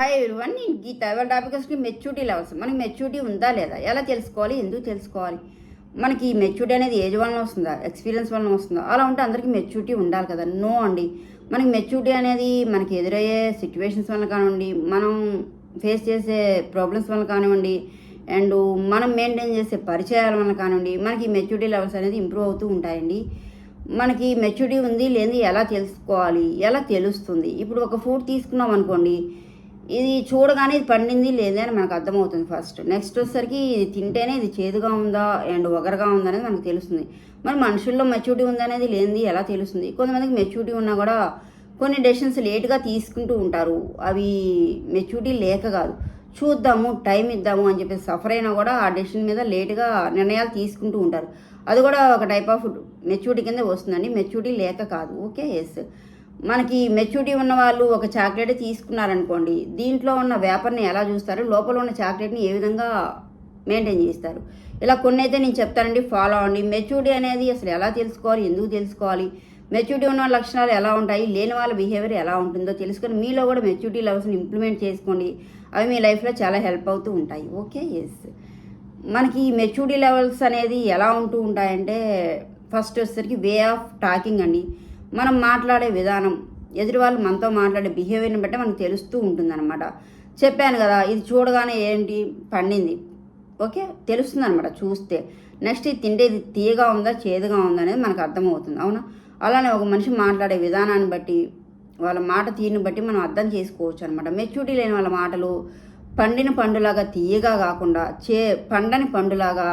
Hi everyone నేను గీత ఇవాళ topic వచ్చి మెచ్యూరిటీ లెవెల్స్ మనకి మెచ్యూరిటీ ఉందా లేదా? ఎలా తెలుసుకోవాలి? ఎందుకు తెలుసుకోవాలి? మనకి ఈ మెచ్యూరిటీ అనేది ఏజ్ వలన వస్తుందా? ఎక్స్పీరియన్స్ వలన వస్తుందా? అలా ఉంటే అందరికీ మెచ్యూరిటీ ఉండాలి కదా? నో అండి. మనకి మెచ్యూరిటీ అనేది మనకి ఎదురయ్యే సిచ్యువేషన్స్ వల్ల కానివ్వండి మనం ఫేస్ చేసే ప్రాబ్లమ్స్ వల్ల కానివ్వండి అండ్ మనం మెయింటైన్ చేసే పరిచయాల వల్ల కానివ్వండి మనకి మెచ్యూరిటీ లెవెల్స్ అనేది ఇంప్రూవ్ అవుతూ ఉంటాయండి. మనకి మెచ్యూరిటీ ఉంది లేనిది ఎలా తెలుసుకోవాలి? ఎలా తెలుస్తుంది? ఇప్పుడు ఒక ఫుడ్ తీసుకున్నాం అనుకోండి ఇది చూడగానే ఇది పండింది లేదా అని మనకు అర్థమవుతుంది ఫస్ట్ నెక్స్ట్ వచ్చేసరికి ఇది తింటేనే ఇది చేదుగా ఉందా అండ్ ఒగరగా ఉందా అనేది మనకు తెలుస్తుంది. మరి మనుషుల్లో మెచ్యూరిటీ ఉందనేది లేనిది ఎలా తెలుస్తుంది? కొంతమందికి మెచ్యూరిటీ ఉన్నా కూడా కొన్ని డెసిషన్స్ లేట్గా తీసుకుంటూ ఉంటారు. అవి మెచ్యూరిటీ లేక కాదు. చూద్దాము టైం ఇద్దాము అని చెప్పి సఫర్ అయినా కూడా ఆ డెసిషన్ మీద లేట్గా నిర్ణయాలు తీసుకుంటూ ఉంటారు. అది కూడా ఒక టైప్ ఆఫ్ మెచ్యూరిటీ కింద వస్తుందండి. మెచ్యూరిటీ లేక కాదు. ఓకే ఎస్ మనకి మెచ్యూరిటీ ఉన్న వాళ్ళు ఒక చాక్లెట్ తీసుకున్నారనుకోండి దీంట్లో ఉన్న వేపర్ని ఎలా చూస్తారు? లోపల ఉన్న చాక్లెట్ని ఏ విధంగా మెయింటైన్ చేస్తారు? ఇలా కొన్ని అయితే నేను చెప్తానండి ఫాలో అవ్వండి మెచ్యూరిటీ అనేది అసలు ఎలా తెలుసుకోవాలి? ఎందుకు తెలుసుకోవాలి? మెచ్యూరిటీ ఉన్న వాళ్ళ లక్షణాలు ఎలా ఉంటాయి? లేని వాళ్ళ బిహేవియర్ ఎలా ఉంటుందో తెలుసుకొని మీలో కూడా మెచ్యూరిటీ లెవెల్స్ని ఇంప్లిమెంట్ చేసుకోండి. అవి మీ లైఫ్లో చాలా హెల్ప్ అవుతూ ఉంటాయి. ఓకే ఎస్ మనకి మెచ్యూరిటీ లెవెల్స్ అనేది ఎలా ఉంటూ ఉంటాయంటే ఫస్ట్ వచ్చేసరికి వే ఆఫ్ టాకింగ్ అండి. మనం మాట్లాడే విధానం ఎదురు వాళ్ళు మనతో మాట్లాడే బిహేవియర్ని బట్టి మనకు తెలుస్తూ ఉంటుందన్నమాట. చెప్పాను కదా ఇది చూడగానే ఏంటి? పండింది. ఓకే? తెలుస్తుంది అనమాట చూస్తే. నెక్స్ట్ ఇది తింటే ఇది తీయగా ఉందా చేదుగా ఉందా అనేది మనకు అర్థమవుతుంది. అవునా? అలానే ఒక మనిషి మాట్లాడే విధానాన్ని బట్టి వాళ్ళ మాట తీరుని బట్టి మనం అర్థం చేసుకోవచ్చు అనమాట మెచ్యూరిటీ లేని వాళ్ళ మాటలు పండిన పండులాగా తీయగా కాకుండా చే పండని పండులాగా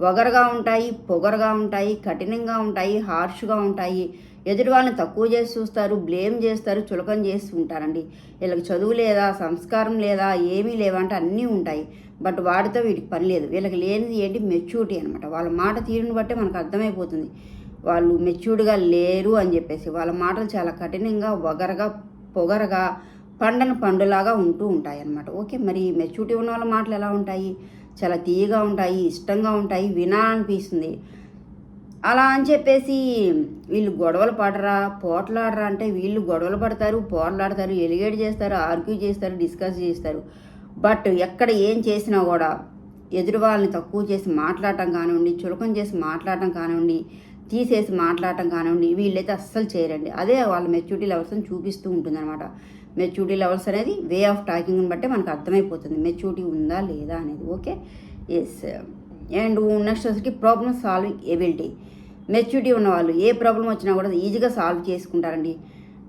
వగరగా ఉంటాయి పొగరుగా ఉంటాయి కఠినంగా ఉంటాయి హార్ష్గా ఉంటాయి. ఎదుటి వాళ్ళని తక్కువ చేసి చూస్తారు బ్లేమ్ చేస్తారు చులకం చేసి ఉంటారండి. వీళ్ళకి చదువు లేదా సంస్కారం లేదా ఏమీ లేవంటే అన్నీ ఉంటాయి. బట్ వాడితో వీటికి పని లేదు. వీళ్ళకి లేనిది ఏంటి? మెచ్యూరిటీ అనమాట వాళ్ళ మాట తీరుని బట్టే మనకు అర్థమైపోతుంది. వాళ్ళు మెచ్యూర్డ్గా లేరు అని చెప్పేసి. వాళ్ళ మాటలు చాలా కఠినంగా వగరగా పొగరగా పండని పండులాగా ఉంటూ ఉంటాయి అన్నమాట ఓకే మరి మెచ్యూరిటీ ఉన్న వాళ్ళ మాటలు ఎలా ఉంటాయి? చాలా తీయగా ఉంటాయి ఇష్టంగా ఉంటాయి వినాలనిపిస్తుంది అలా అని చెప్పేసి వీళ్ళు గొడవలు పడరా పోట్లాడరా అంటే వీళ్ళు గొడవలు పడతారు పోట్లాడతారు ఎలిగేట్ చేస్తారు ఆర్గ్యూ చేస్తారు డిస్కస్ చేస్తారు. బట్ ఎక్కడ ఏం చేసినా కూడా ఎదురు వాళ్ళని తక్కువ చేసి మాట్లాడటం కానివ్వండి చులకం చేసి మాట్లాడటం కానివ్వండి తీసేసి మాట్లాడటం కానివ్వండి వీళ్ళైతే అస్సలు చేయరండి. అదే వాళ్ళ మెచ్యూరిటీ లెవెల్స్ని చూపిస్తూ ఉంటుందన్నమాట. మెచ్యూరిటీ లెవెల్స్ అనేది వే ఆఫ్ టాకింగ్ని బట్టే మనకు అర్థమైపోతుంది. మెచ్యూరిటీ ఉందా లేదా అనేది. ఓకే? ఎస్ అండ్ నెక్స్ట్ వచ్చేసి ప్రాబ్లమ్ సాల్వింగ్ ఎబిలిటీ మెచ్యూరిటీ ఉన్నవాళ్ళు ఏ ప్రాబ్లం వచ్చినా కూడా ఈజీగా సాల్వ్ చేసుకుంటారండి.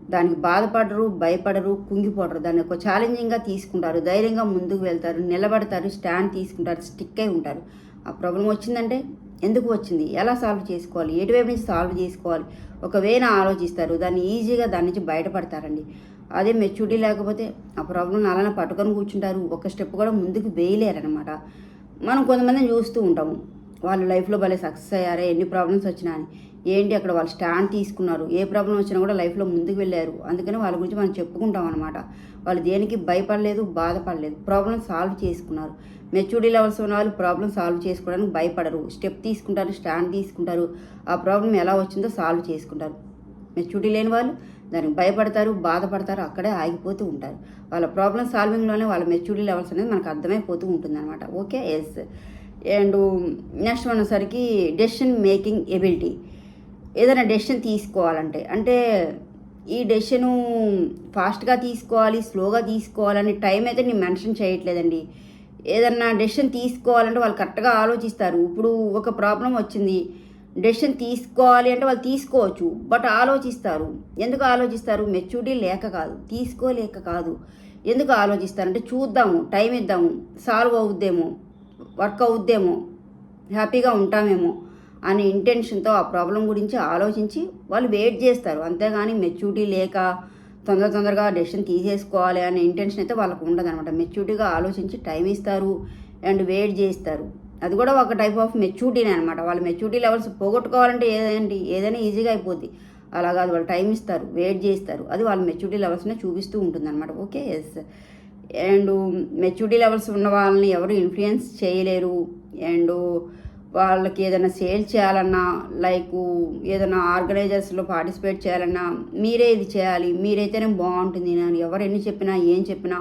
దానికి బాధపడరు భయపడరు కుంగిపోడరు. దాన్ని ఒక ఛాలెంజింగ్గా తీసుకుంటారు. ధైర్యంగా ముందుకు వెళ్తారు నిలబడతారు స్టాండ్ తీసుకుంటారు స్టిక్ అయి ఉంటారు. ఆ ప్రాబ్లం వచ్చిందంటే ఎందుకు వచ్చింది? ఎలా సాల్వ్ చేసుకోవాలి? ఎటువైపు నుంచి సాల్వ్ చేసుకోవాలి? ఒకవేళ ఆలోచిస్తారు దాన్ని ఈజీగా దాని నుంచి బయటపడతారండి. అదే మెచ్యూరిటీ లేకపోతే ఆ ప్రాబ్లం అలానే పట్టుకొని కూర్చుంటారు. ఒక స్టెప్ కూడా ముందుకు వేయలేరనమాట మనం కొంతమందిని చూస్తూ ఉంటాము వాళ్ళు లైఫ్లో భలే సక్సెస్ అయ్యారే ఎన్ని ప్రాబ్లమ్స్ వచ్చినా అని. ఏంటి అక్కడ వాళ్ళు స్టాండ్ తీసుకున్నారు? ఏ ప్రాబ్లం వచ్చినా కూడా లైఫ్లో ముందుకు వెళ్ళారు. అందుకని వాళ్ళ గురించి మనం చెప్పుకుంటాం అనమాట వాళ్ళు దేనికి భయపడలేదు బాధపడలేదు. ప్రాబ్లం సాల్వ్ చేసుకున్నారు. మెచ్యూరిటీ లెవెల్స్ ఉన్న వాళ్ళు ప్రాబ్లం సాల్వ్ చేసుకోవడానికి భయపడరు. స్టెప్ తీసుకుంటారు స్టాండ్ తీసుకుంటారు. ఆ ప్రాబ్లం ఎలా వచ్చిందో సాల్వ్ చేసుకుంటారు. మెచ్యూరిటీ లేని వాళ్ళు దానికి భయపడతారు బాధపడతారు అక్కడే ఆగిపోతూ ఉంటారు. వాళ్ళ ప్రాబ్లం సాల్వింగ్లోనే వాళ్ళ మెచ్యూరిటీ లెవెల్స్ అనేది మనకు అర్థమైపోతూ ఉంటుంది అనమాట ఓకే ఎస్ అండ్ నెక్స్ట్ అనేసరికి డెసిషన్ మేకింగ్ ఎబిలిటీ ఏదైనా డెసిషన్ తీసుకోవాలంటే అంటే ఈ డెసిషను ఫాస్ట్గా తీసుకోవాలి స్లోగా తీసుకోవాలని టైం అయితే నేను మెన్షన్ చేయట్లేదండి. ఏదన్నా డెసిషన్ తీసుకోవాలంటే వాళ్ళు కరెక్ట్గా ఆలోచిస్తారు. ఇప్పుడు ఒక ప్రాబ్లం వచ్చింది. డెసిషన్ తీసుకోవాలి అంటే వాళ్ళు తీసుకోవచ్చు బట్ ఆలోచిస్తారు. ఎందుకు ఆలోచిస్తారు? మెచ్యూరిటీ లేక కాదు. తీసుకోలేక కాదు. ఎందుకు ఆలోచిస్తారంటే చూద్దాము టైం ఇద్దాము సాల్వ్ అవుద్దేమో వర్క్ అవుద్దేమో హ్యాపీగా ఉంటామేమో అనే ఇంటెన్షన్తో ఆ ప్రాబ్లం గురించి ఆలోచించి వాళ్ళు వెయిట్ చేస్తారు. అంతేగాని మెచ్యూరిటీ లేక తొందర తొందరగా డెసిషన్ తీసేసుకోవాలి అనే ఇంటెన్షన్ అయితే వాళ్ళకు ఉండదు అనమాట మెచ్యూరిటీగా ఆలోచించి టైం ఇస్తారు అండ్ వెయిట్ చేస్తారు. అది కూడా ఒక టైప్ ఆఫ్ మెచ్యూరిటీనే అనమాట వాళ్ళ మెచ్యూరిటీ లెవెల్స్ పోగొట్టుకోవాలంటే ఏదేంటి ఏదైనా ఈజీగా అయిపోద్ది. అలా కాదు. వాళ్ళు టైం ఇస్తారు. వెయిట్ చేస్తారు అది వాళ్ళ మెచ్యూరిటీ లెవెల్స్నే చూపిస్తూ ఉంటుంది అనమాట okay yes and maturity levels ఉన్న వాళ్ళని ఎవరు ఇన్ఫ్లుయెన్స్ చేయలేరు. అండ్ వాళ్ళకి ఏదైనా సేల్ చేయాలన్నా లైక్ ఏదైనా ఆర్గనైజర్స్లో పార్టిసిపేట్ చేయాలన్నా మీరే ఇది చేయాలి. మీరైతేనే బాగుంటుంది. నేను ఎవరు ఎన్ని చెప్పినా ఏం చెప్పినా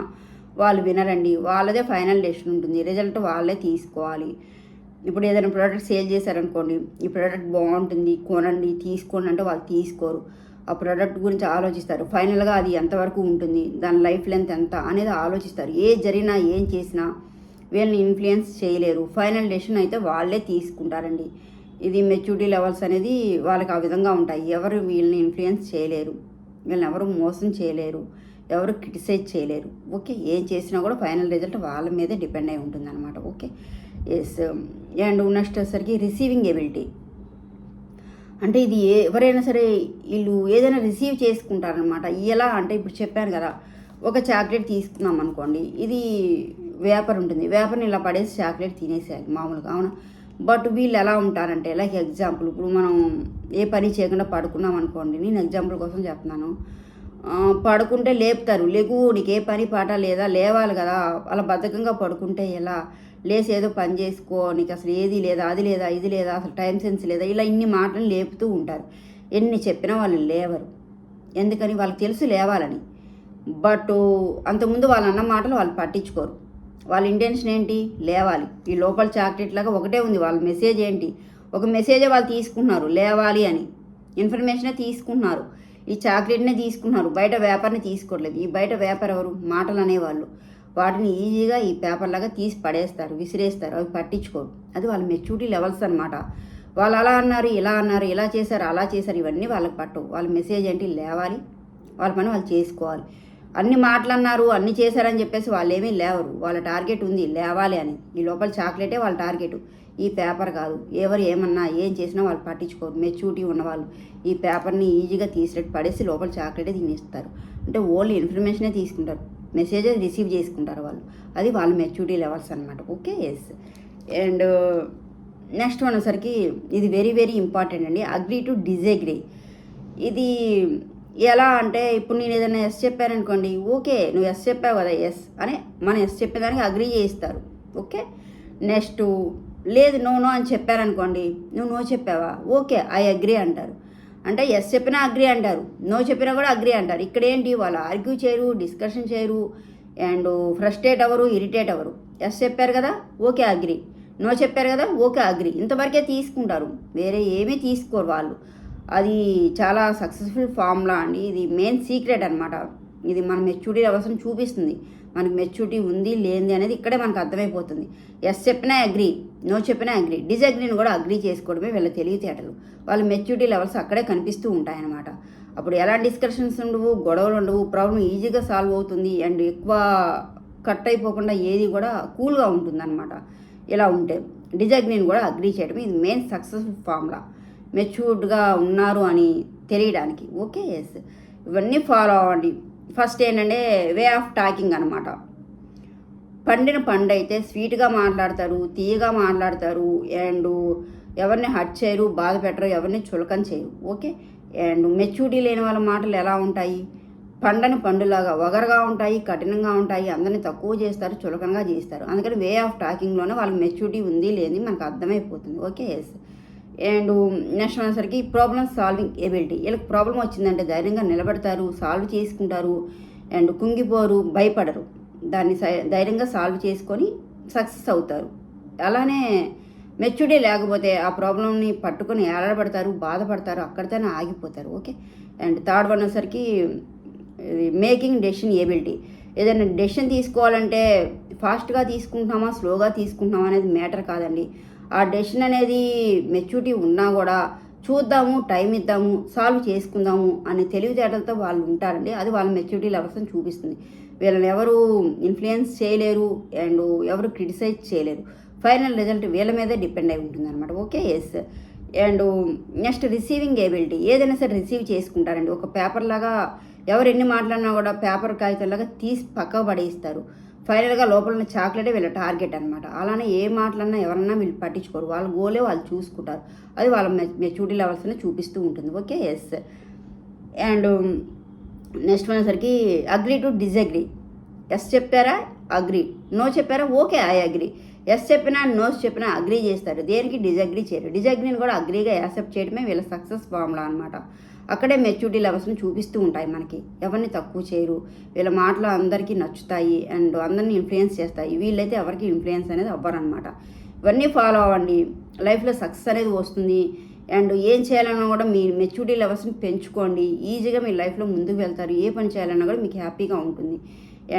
వాళ్ళు వినరండి. వాళ్ళదే ఫైనల్ డెసిషన్ ఉంటుంది. రిజల్ట్ వాళ్ళే తీసుకోవాలి. ఇప్పుడు ఏదైనా ప్రోడక్ట్ సేల్ చేశారనుకోండి ఈ ప్రోడక్ట్ బాగుంటుంది కొనండి తీసుకోండి అంటే వాళ్ళు తీసుకోరు. ఆ ప్రోడక్ట్ గురించి ఆలోచిస్తారు. ఫైనల్గా అది ఎంతవరకు ఉంటుంది దాని లైఫ్ లెంత్ ఎంత అనేది ఆలోచిస్తారు. ఏ జరిగినా ఏం చేసినా వీళ్ళని ఇన్ఫ్లుయెన్స్ చేయలేరు. ఫైనల్ డెసిషన్ అయితే వాళ్ళే తీసుకుంటారండి. ఇది మెచ్యూరిటీ లెవెల్స్ అనేది వాళ్ళకి ఆ విధంగా ఉంటాయి. ఎవరు వీళ్ళని ఇన్ఫ్లుయెన్స్ చేయలేరు. వీళ్ళని ఎవరు మోసం చేయలేరు. ఎవరు క్రిటిసైజ్ చేయలేరు. ఓకే ఏం చేసినా కూడా ఫైనల్ రిజల్ట్ వాళ్ళ మీదే డిపెండ్ అయి ఉంటుంది అనమాట ఓకే ఎస్ అండ్ నెక్స్ట్ వచ్చేసరికి రిసీవింగ్ ఎబిలిటీ. అంటే ఇది ఎవరైనా సరే వీళ్ళు ఏదైనా రిసీవ్ చేసుకుంటారనమాట ఎలా అంటే ఇప్పుడు చెప్పాను కదా ఒక చాక్లెట్ తీసుకున్నాం అనుకోండి ఇది వేపర్ ఉంటుంది. వేపర్ని ఇలా పడేసి చాక్లెట్ తినేసేయాలి మామూలుగా అవునా? బట్ వీళ్ళు ఎలా ఉంటారంటే లైక్ ఎగ్జాంపుల్ ఇప్పుడు మనం ఏ పని చేయకుండా పడుకున్నాం అనుకోండి నేను ఎగ్జాంపుల్ కోసం చెప్తున్నాను. పడుకుంటే లేపుతారు. లేకు నీకు ఏ పని పాట లేదా? లేవాలి కదా. అలా బద్ధకంగా పడుకుంటే ఎలా? లేసి ఏదో పని చేసుకో. నీకు అసలు ఏది లేదా? అది లేదా? ఇది లేదా? అసలు టైం సెన్స్ లేదా? ఇలా ఇన్ని మాటలు లేపుతూ ఉంటారు. ఎన్ని చెప్పినా వాళ్ళు లేవరు. ఎందుకని? వాళ్ళకి తెలుసు లేవాలని. బట్ అంతకుముందు వాళ్ళు అన్న మాటలు వాళ్ళు పట్టించుకోరు. వాళ్ళ ఇంటెన్షన్ ఏంటి? లేవాలి. ఈ లోపల చాక్లెట్ లాగా ఒకటే ఉంది. వాళ్ళ మెసేజ్ ఏంటి? ఒక మెసేజే వాళ్ళు తీసుకున్నారు లేవాలి అని. ఇన్ఫర్మేషనే తీసుకున్నారు ఈ చాక్లెట్నే తీసుకున్నారు. బయట వ్యాపారిని తీసుకోవట్లేదు. ఈ బయట వ్యాపారం ఎవరు? మాటలు అనేవాళ్ళు వాటిని ఈజీగా ఈ పేపర్లాగా తీసి పడేస్తారు విసిరేస్తారు. అవి పట్టించుకోరు. అది వాళ్ళ మెచ్యూరిటీ లెవెల్స్ అనమాట వాళ్ళు అలా అన్నారు ఇలా అన్నారు ఇలా చేశారు అలా చేశారు. ఇవన్నీ వాళ్ళకి పట్టవు. వాళ్ళ మెసేజ్ ఏంటి? లేవాలి. వాళ్ళ పని వాళ్ళు చేసుకోవాలి. అన్ని మాటలన్నారు అన్ని చేశారని చెప్పేసి వాళ్ళు ఏమీ లేవరు. వాళ్ళ టార్గెట్ ఉంది లేవాలి అని. ఈ లోపల చాక్లెటే వాళ్ళ టార్గెట్. ఈ పేపర్ కాదు. ఎవరు ఏమన్నా ఏం చేసినా వాళ్ళు పట్టించుకోరు. మెచ్యూరిటీ ఉన్నవాళ్ళు. ఈ పేపర్ని ఈజీగా తీసినట్టు పడేసి లోపల చాక్లెటే తినేస్తారు. అంటే ఓన్లీ ఇన్ఫర్మేషనే తీసుకుంటారు. మెసేజెస్ రిసీవ్ చేసుకుంటారు వాళ్ళు. అది వాళ్ళ మెచ్యూరిటీ లెవెల్స్ అనమాట okay? Yes and next one వచ్చరికి ఇది వెరీ వెరీ ఇంపార్టెంట్ అండి. Agree to disagree. ఇది ఎలా అంటే ఇప్పుడు నేను ఏదైనా ఎస్ చెప్పాను అనుకోండి ఓకే నువ్వు ఎస్ చెప్పావు కదా ఎస్ అని మనం ఎస్ చెప్పేదానికి అగ్రీ చేయిస్తారు. ఓకే? నెక్స్ట్ లేదు నో నో అని చెప్పారనుకోండి నువ్వు నో చెప్పావా? ఓకే ఐ అగ్రీ అంటారు. అంటే ఎస్ చెప్పినా అగ్రీ అంటారు నో చెప్పినా కూడా అగ్రీ అంటారు. ఇక్కడ ఏంటి? వాళ్ళు ఆర్గ్యూ చేయరు డిస్కషన్ చేయరు అండ్ ఫ్రస్ట్రేట్ అవ్వరు ఇరిటేట్ అవ్వరు. ఎస్ చెప్పారు కదా ఓకే అగ్రీ నో చెప్పారు కదా ఓకే అగ్రీ ఇంతవరకే తీసుకుంటారు. వేరే ఏమీ తీసుకోరు వాళ్ళు. అది చాలా సక్సెస్ఫుల్ ఫార్ములా అండి. ఇది మెయిన్ సీక్రెట్ అనమాట ఇది మన మెచ్యూరిటీ అవసరం చూపిస్తుంది. మనకి మెచ్యూరిటీ ఉంది లేనిది అనేది ఇక్కడే మనకు అర్థమైపోతుంది. ఎస్ చెప్పినా అగ్రీ నో చెప్పినా అగ్రీ డిజగ్రీని కూడా అగ్రీ చేసుకోవడమే వీళ్ళ తెలివితేటలు. వాళ్ళ మెచ్యూరిటీ లెవెల్స్ అక్కడే కనిపిస్తూ ఉంటాయన్నమాట. అప్పుడు ఎలా డిస్కషన్స్ ఉండవు గొడవలు ఉండవు ప్రాబ్లం ఈజీగా సాల్వ్ అవుతుంది అండ్ ఎక్కువ కట్ అయిపోకుండా ఏది కూడా కూల్గా ఉంటుందన్నమాట. ఇలా ఉంటే డిజగ్రీని కూడా అగ్రీ చేయడం ఇది మెయిన్ సక్సెస్ఫుల్ ఫార్ములా మెచ్యూర్డ్గా ఉన్నారు అని తెలియడానికి. ఓకే ఎస్ ఇవన్నీ ఫాలో అవ్వండి. ఫస్ట్ ఏంటంటే వే ఆఫ్ టాకింగ్ అనమాట పండిన పండు అయితే స్వీట్గా మాట్లాడతారు తీయగా మాట్లాడతారు అండ్ ఎవరిని హర్ట్ చేయరు బాధ పెట్టరు ఎవరిని చులకం చేయరు. ఓకే? అండ్ మెచ్యూరిటీ లేని వాళ్ళ మాటలు ఎలా ఉంటాయి? పండని పండులాగా వగరగా ఉంటాయి కఠినంగా ఉంటాయి అందరిని తక్కువ చేస్తారు చులకనగా చేస్తారు. అందుకని వే ఆఫ్ టాకింగ్లోనే వాళ్ళకి మెచ్యూరిటీ ఉంది లేని మనకు అర్థమైపోతుంది. ఓకే ఎస్ అండ్ నెక్స్ట్ అనేసరికి ప్రాబ్లమ్ సాల్వింగ్ ఎబిలిటీ వీళ్ళకి ప్రాబ్లం వచ్చిందంటే ధైర్యంగా నిలబడతారు సాల్వ్ చేసుకుంటారు అండ్ కుంగిపోరు భయపడరు. దాన్ని సై- ధైర్యంగా సాల్వ్ చేసుకొని సక్సెస్ అవుతారు. అలానే మెచ్యూరిటీ లేకపోతే ఆ ప్రాబ్లమ్ని పట్టుకొని ఏలాడబడతారు బాధపడతారు అక్కడితోనే ఆగిపోతారు. ఓకే అండ్ థర్డ్ వన్ వచ్చేసరికి మేకింగ్ డెసిషన్ ఏబిలిటీ ఏదైనా డెసిషన్ తీసుకోవాలంటే ఫాస్ట్గా తీసుకుంటున్నామా స్లోగా తీసుకుంటున్నామా అనేది మ్యాటర్ కాదండి. ఆ డెసిషన్ అనేది మెచ్యూరిటీ ఉన్నా కూడా చూద్దాము టైం ఇద్దాము సాల్వ్ చేసుకుందాము అనే తెలివితేటలతో వాళ్ళు ఉంటారండి. అది వాళ్ళ మెచ్యూరిటీ లెవెల్స్ని చూపిస్తుంది. వీళ్ళని ఎవరు ఇన్ఫ్లుయెన్స్ చేయలేరు అండ్ ఎవరు క్రిటిసైజ్ చేయలేరు. ఫైనల్ రిజల్ట్ వీళ్ళ మీదే డిపెండ్ అయి ఉంటుంది అనమాట okay yes and next receiving ability. ఏదైనా సరే రిసీవ్ చేసుకుంటారండి. ఒక పేపర్ లాగా ఎవరు ఎన్ని మాట్లాడినా కూడా పేపర్ కాగితంలాగా తీసి పక్క పడేస్తారు ఫైనల్గా లోపల ఉన్న చాక్లెటే వీళ్ళ టార్గెట్ అనమాట అలానే ఏ మాటలన్నా ఎవరన్నా వీళ్ళు పట్టించుకోరు. వాళ్ళ గోలే వాళ్ళు చూసుకుంటారు. అది వాళ్ళ మెచ్యూరిటీ లెవెల్స్ని చూపిస్తూ ఉంటుంది. ఓకే? ఎస్ అండ్ నెక్స్ట్ వచ్చేసరికి అగ్రీ టు డిజగ్రీ ఎస్ చెప్పారా? అగ్రీ నో చెప్పారా? ఓకే ఐ అగ్రీ ఎస్ చెప్పినా నోస్ చెప్పినా అగ్రీ చేస్తారు. దేనికి డిజగ్రీ చేయరు. డిజగ్రీని కూడా అగ్రీగా యాక్సెప్ట్ చేయడమే వీళ్ళ సక్సెస్ ఫార్ములా అనమాట అక్కడే మెచ్యూరిటీ లెవెల్స్ని చూపిస్తూ ఉంటాయి మనకి. ఎవరిని తక్కువ చేయరు. వీళ్ళ మాటలు అందరికీ నచ్చుతాయి అండ్ అందరినీ ఇన్ఫ్లుయెన్స్ చేస్తాయి. వీళ్ళైతే ఎవరికి ఇన్ఫ్లుయెన్స్ అనేది అవ్వరనమాట ఇవన్నీ ఫాలో అవ్వండి. లైఫ్లో సక్సెస్ అనేది వస్తుంది. అండ్ ఏం చేయాలన్నా కూడా మీ మెచ్యూరిటీ లెవెల్స్ని పెంచుకోండి. ఈజీగా మీ లైఫ్లో ముందుకు వెళ్తారు. ఏ పని చేయాలన్నా కూడా మీకు హ్యాపీగా ఉంటుంది.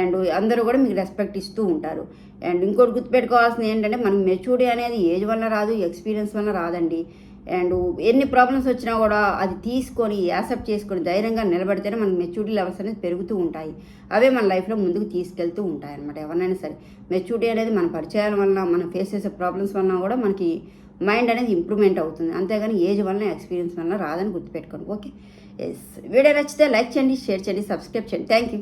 అండ్ అందరూ కూడా మీకు రెస్పెక్ట్ ఇస్తూ ఉంటారు. అండ్ ఇంకోటి గుర్తుపెట్టుకోవాల్సింది ఏంటంటే మనం మెచ్యూరిటీ అనేది ఏజ్ వల్ల రాదు ఎక్స్పీరియన్స్ వల్ల రాదండి. అండ్ ఎన్ని ప్రాబ్లమ్స్ వచ్చినా కూడా అది తీసుకొని యాక్సెప్ట్ చేసుకొని ధైర్యంగా నిలబడితేనే మన మెచ్యూరిటీ లెవెల్స్ అనేది పెరుగుతూ ఉంటాయి. అవే మన లైఫ్లో ముందుకు తీసుకెళ్తూ ఉంటాయి అనమాట ఎవరినైనా సరే. మెచ్యూరిటీ అనేది మన పరిచయాల వలన మనం ఫేస్ చేసే ప్రాబ్లమ్స్ వలన కూడా మనకి మైండ్ అనేది ఇంప్రూవ్మెంట్ అవుతుంది. అంతేగాని ఏజ్ వలన ఎక్స్పీరియన్స్ వలన రాదని గుర్తుపెట్టుకోండి. ఓకే? ఎస్ వీడియో నచ్చితే లైక్ చేయండి షేర్ చేయండి సబ్స్క్రైబ్ చేయండి. Thank you